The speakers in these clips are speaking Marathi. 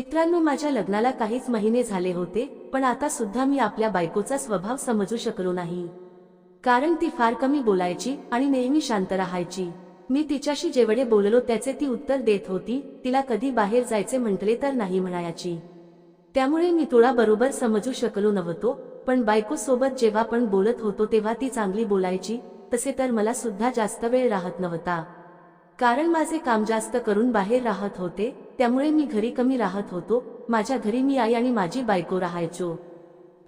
मित्रांनो माझ्या लग्नाला काहीच महिने झाले होते पण आता सुद्धा मी आपल्या बायकोचा स्वभाव समजू शकलो नाही. कारण ती फार कमी बोलायची आणि नेहमी शांत राहायची. मी तिच्याशी जेवढे बोललो त्याचे ती उत्तर देत होती तिला कधी बाहेर जायचे म्हटले तर नाही म्हणायची. त्यामुळे मी तुळा बरोबर समजू शकलो नव्हतो पण बायको सोबत जेव्हा पण बोलत होतो तेव्हा ती चांगली बोलायची तसे तर मला सुद्धा जास्त वेळ राहत नव्हता. कारण माझे काम जास्त करून बाहेर राहत होते त्यामुळे मी घरी कमी राहत होतो माझ्या घरी मी आई आणि माझी बायको राहायचो.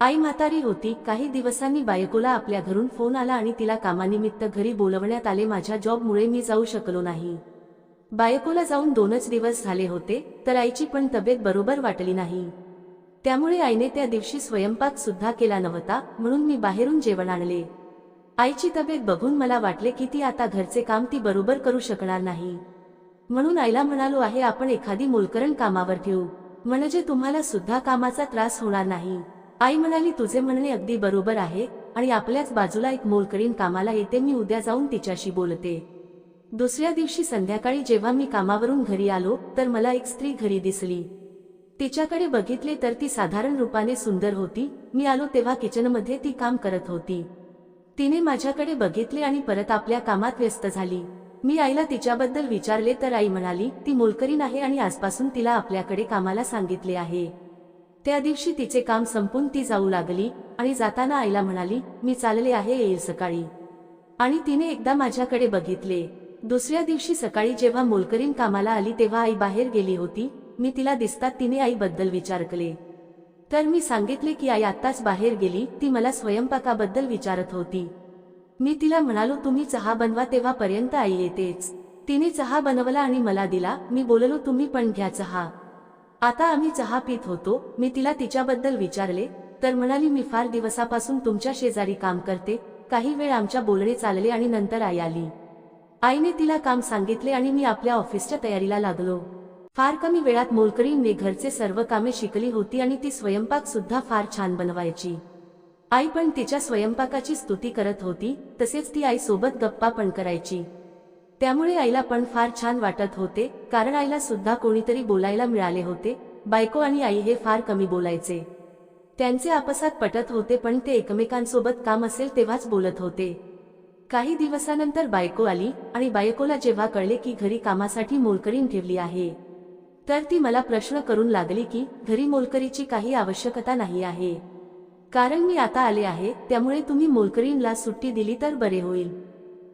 आई म्हातारी होती काही दिवसांनी बायकोला आपल्या घरून फोन आला आणि तिला कामानिमित्त घरी बोलवण्यात आले माझ्या जॉबमुळे मी जाऊ शकलो नाही. बायकोला जाऊन दोनच दिवस झाले होते तर आईची पण तब्येत बरोबर वाटली नाही. त्यामुळे आईने त्या दिवशी स्वयंपाक सुद्धा केला नव्हता म्हणून मी बाहेरून जेवण आणले. आईची तब्येत बघून मला वाटले की ती आता घरचे काम ती बरोबर करू शकणार नाही. म्हणून आईला म्हणालो आहे आपण एखादी मोलकरण कामावर ठेवू. म्हणजे तुम्हाला सुद्धा कामाचा त्रास होणार नाही. आई म्हणाली तुझे म्हणणे अगदी बरोबर आहे आणि आपल्याच बाजूला एक मोलकरीण कामाला येते मी उद्या जाऊन तिच्याशी बोलते. दुसऱ्या दिवशी संध्याकाळी जेव्हा मी कामावरून घरी आलो तर मला एक स्त्री घरी दिसली. तिच्याकडे बघितले तर ती साधारण रूपाने सुंदर होती. मी आलो तेव्हा किचनमध्ये ती काम करत होती. तिने माझ्याकडे बघितले आणि परत आपल्या कामात व्यस्त झाली. मी आईला तिच्याबद्दल विचारले तर आई म्हणाली ती मोलकरीण आहे आणि आजपासून तिला आपल्याकडे कामाला सांगितले आहे. त्या दिवशी तिचे काम संपून ती जाऊ लागली आणि जाताना आईला म्हणाली मी चालले आहे येईल सकाळी. आणि तिने एकदा माझ्याकडे बघितले. दुसऱ्या दिवशी सकाळी जेव्हा मोलकरीण कामाला आली तेव्हा आई बाहेर गेली होती. मी तिला दिसतात तिने आईबद्दल विचारले तर मी सांगितले की आई आत्ताच बाहेर गेली ती मला स्वयंपाकाबद्दल विचारत होती. मी तिला म्हणालो तुम्ही चहा बनवा तेव्हापर्यंत आई येतेच. तिने चहा बनवला आणि मला दिला. मी बोललो तुम्ही पण घ्या चहा. आता आम्ही चहा पित होतो. मी तिला तिच्याबद्दल विचारले तर म्हणाली मी फार दिवसापासून तुमच्या शेजारी काम करते. काही वेळ आमच्या बोलणे चालले आणि नंतर आई आली. आईने तिला काम सांगितले आणि मी आपल्या ऑफिसच्या तयारीला लागलो. फार कमी वेळात मोलकरीने घरचे सर्व कामे शिकली होती आणि ती स्वयंपाक सुद्धा फार छान बनवायची. आई पण तिच्या स्वयंपाकाची स्तुती करत होती तसेच ती आई सोबत गप्पा पण करायची. त्यामुळे आईला पण फार छान वाटत होते कारण आईला सुद्धा कोणीतरी बोलायला मिळाले होते बायको आणि आई हे फार कमी बोलायचे. त्यांचे आपसात पटत होते पण ते एकमेकांसोबत काम असेल तेव्हाच बोलत होते. काही दिवसानंतर बायको आली आणि बायकोला जेव्हा कळले की घरी कामासाठी मोलकरीण ठेवली आहे. तर ती मला प्रश्न करून लागली की घरी मोलकरीची काही आवश्यकता नाही आहे. कारण मी आता आले आहे त्यामुळे तुम्ही मोलकरीणला सुट्टी दिली तर बरे होईल.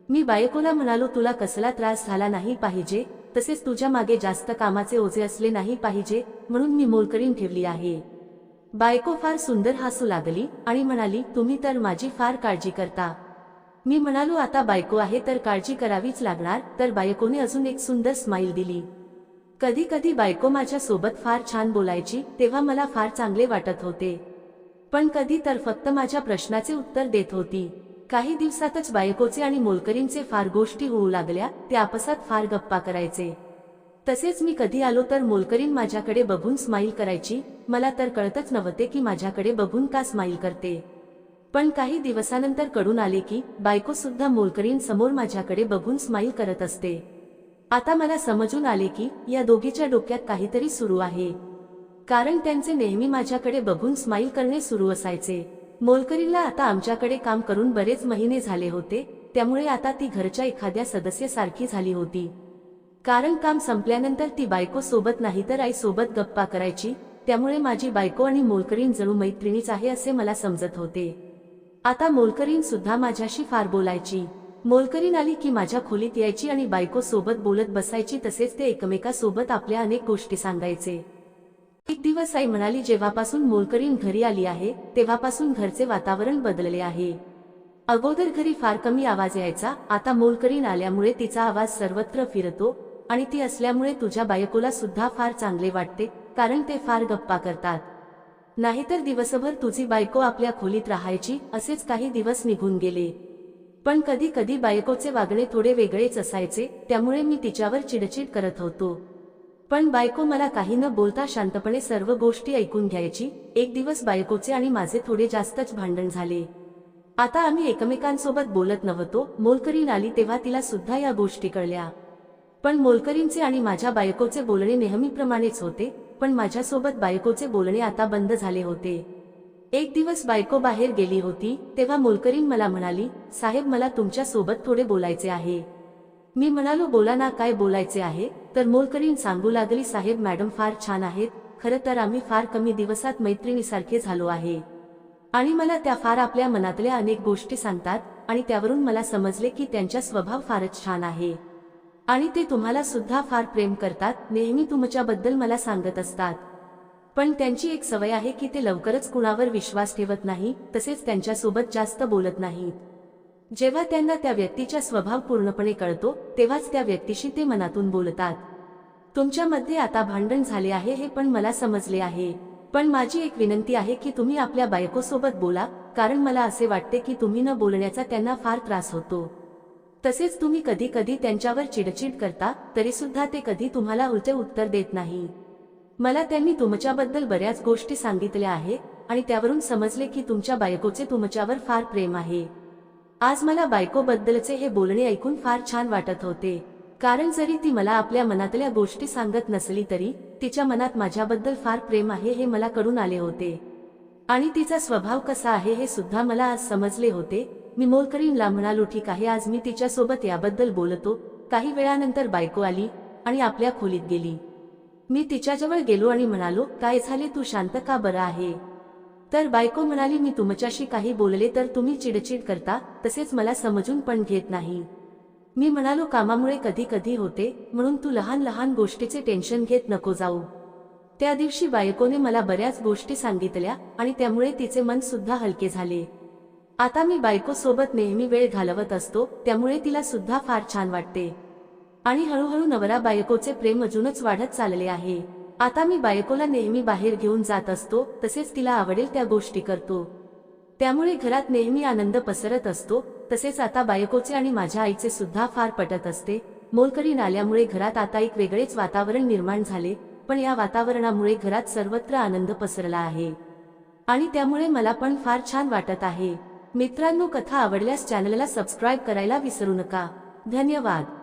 मी बायकोला म्हणालो तुला कसला त्रास झाला नाही पाहिजे तसेच तुझ्या मागे जास्त कामाचे ओझे असले नाही पाहिजे म्हणून मी मोलकरीण ठेवली आहे. बायको फार सुंदर हसू लागली आणि म्हणाली तुम्ही तर माझी फार काळजी करता. मी म्हणालो आता बायको आहे तर काळजी करावीच लागणार. तर बायकोने अजून एक सुंदर स्माईल दिली. कधी कधी बायको माझ्या सोबत फार छान बोलायची तेव्हा मला फार चांगले वाटत होते. पण कधी तर फक्त माझ्या प्रश्नाचे उत्तर देत होती. काही दिवसातच बायकोचे आणि मोलकरींचे फार गोष्टी होऊ लागल्या ते आपसात फार गप्पा करायचे. तसेच मी कधी आलो तर मोलकरीन माझ्याकडे बघून स्माईल करायची मला तर कळतच नव्हते की माझ्याकडे बघून का स्माईल करते. पण काही दिवसानंतरकडून आले की बायको सुद्धा मोलकरीन समोर माझ्याकडे बघून स्माईल करत असते. आता मला समजून आले की या दोघीच्या डोक्यात काहीतरी सुरू आहे. कारण त्यांचे नेहमी माझ्याकडे बघून स्माईल करणे सुरू असायचे. मोलकरीला आता आमच्याकडे काम करून बरेच महिने झाले होते त्यामुळे आता ती घरच्या एखाद्या सदस्यासारखी झाली होती. कारण काम संपल्यानंतर ती बायको सोबत नाही तर आई सोबत गप्पा करायची त्यामुळे माझी बायको आणि मोलकरीण जणू मैत्रिणीच आहे असे मला समजत होते. आता मोलकरीण सुद्धा माझ्याशी फार बोलायची. मोलकरीन आली की माझ्या खोलीत यायची आणि बायको सोबत बोलत बसायची तसेच ते एकमेकासोबत आपल्या अनेक गोष्टी सांगायचे. एक दिवस आई म्हणाली जेव्हापासून मोलकरीन घरी आली आहे तेव्हापासून घरचे वातावरण बदलले आहे. अगोदर घरी फार कमी आवाज यायचा आता मोलकरीन आल्यामुळे तिचा आवाज सर्वत्र फिरतो आणि ती असल्यामुळे तुझ्या बायकोला सुद्धा फार चांगले वाटते कारण ते फार गप्पा करतात. नाहीतर दिवसभर तुझी बायको आपल्या खोलीत राहायची असेच काही दिवस निघून गेले. पण कधी कधी बायकोचे वागणे थोडे वेगळेच असायचे त्यामुळे मी तिच्यावर चिडचिड करत होतो. पण बायको मला काही न बोलता शांतपणे सर्व गोष्टी ऐकून घ्यायची एक दिवस बायकोचे आणि माझे थोडे जास्तच भांडण झाले. आता आम्ही एकमेकांसोबत बोलत नव्हतो मोलकरीन आली तेव्हा तिला सुद्धा या गोष्टी कळल्या. पण मोलकरींचे आणि माझ्या बायकोचे बोलणे नेहमीप्रमाणेच होते पण माझ्यासोबत बायकोचे बोलणे आता बंद झाले होते. एक दिवस बायको बाहेर गेली होती तेव्हा मोलकरीण मला म्हणाली साहेब मला तुमच्यासोबत थोडे बोलायचे आहे. मी म्हणालो बोला ना काय बोलायचे आहे? तर मोलकरीण सांगू लागली साहेब मॅडम फार छान आहेत खरं तर आम्ही फार कमी दिवसात मैत्रिणीसारखे झालो आहे. आणि मला त्या फार आपल्या मनातल्या अनेक गोष्टी सांगतात आणि त्यावरून मला समजले की त्यांचा स्वभाव फारच छान आहे. आणि ते तुम्हाला सुद्धा फार प्रेम करतात नेहमी तुमच्याबद्दल मला सांगत असतात. पण त्यांची एक सवय आहे की ते लवकरच कुणावर विश्वास ठेवत नाही तसेच त्यांच्यासोबत जास्त बोलत नाहीत. जेव्हा त्यांना त्या व्यक्तीचा स्वभाव पूर्णपणे कळतो तेव्हाच त्या व्यक्तीशी ते मनातून बोलतात. तुमच्यामध्ये आता भांडण झाले आहे हे पण मला समजले आहे. पण माझी एक विनंती आहे की तुम्ही आपल्या बायकोसोबत बोला कारण मला असे वाटते की तुम्ही न बोलण्याचा त्यांना फार त्रास होतो. तसेच तुम्ही कधी कधी त्यांच्यावर चिडचिड करता तरीसुद्धा ते कधी तुम्हाला उलटे उत्तर देत नाही मला त्यांनी तुमच्याबद्दल बऱ्याच गोष्टी सांगितल्या आहे आणि त्यावरून समजले की तुमच्या बायकोचे तुमच्यावर फार प्रेम आहे. आज मला बायकोबद्दलचे हे बोलणे ऐकून फार छान वाटत होते. कारण जरी ती मला आपल्या मनातल्या गोष्टी सांगत नसली तरी तिच्या मनात माझ्याबद्दल फार प्रेम आहे हे मला कळून आले होते. आणि तिचा स्वभाव कसा आहे हे सुद्धा मला आज समजले होते. मी मोलकरीनला म्हणालो ठीक आहे आज मी तिच्यासोबत याबद्दल बोलतो. काही वेळानंतर बायको आली आणि आपल्या खोलीत गेली. मी तिच्याजवळ गेलो आणि म्हणालो काय झाले? तू शांत का बरं आहे? तर बायको म्हणाली मी तुमच्याशी काही बोलले तर तुम्ही चिडचिड करता तसेच मला समजून पण घेत नाही. मी म्हणालो कामामुळे कधी कधी होते म्हणून तू लहान लहान गोष्टीचे टेन्शन घेत नको जाऊ. त्या दिवशी बायकोने मला बऱ्याच गोष्टी सांगितल्या आणि त्यामुळे तिचे मन सुद्धा हलके झाले. आता मी बायकोसोबत नेहमी वेळ घालवत असतो त्यामुळे तिला सुद्धा फार छान वाटते. आणि हळूहळू नवरा बायकोचे प्रेम अजूनच वाढत चालले आहे. आता मी बायकोला नेहमी बाहेर घेऊन जात असतो तसेच तिला आवडेल त्या गोष्टी करतो. त्यामुळे घरात नेहमी आनंद पसरत असतो तसेच आता बायकोचे आणि माझ्या आईचे सुद्धा फार पटत असते. मोलकरी नाल्यामुळे घरात आता एक वेगळेच वातावरण निर्माण झाले पण या वातावरणामुळे घरात सर्वत्र आनंद पसरला आहे. आणि त्यामुळे मला पण फार छान वाटत आहे. मित्रांनो कथा आवडल्यास चॅनलला सबस्क्राईब करायला विसरू नका. धन्यवाद.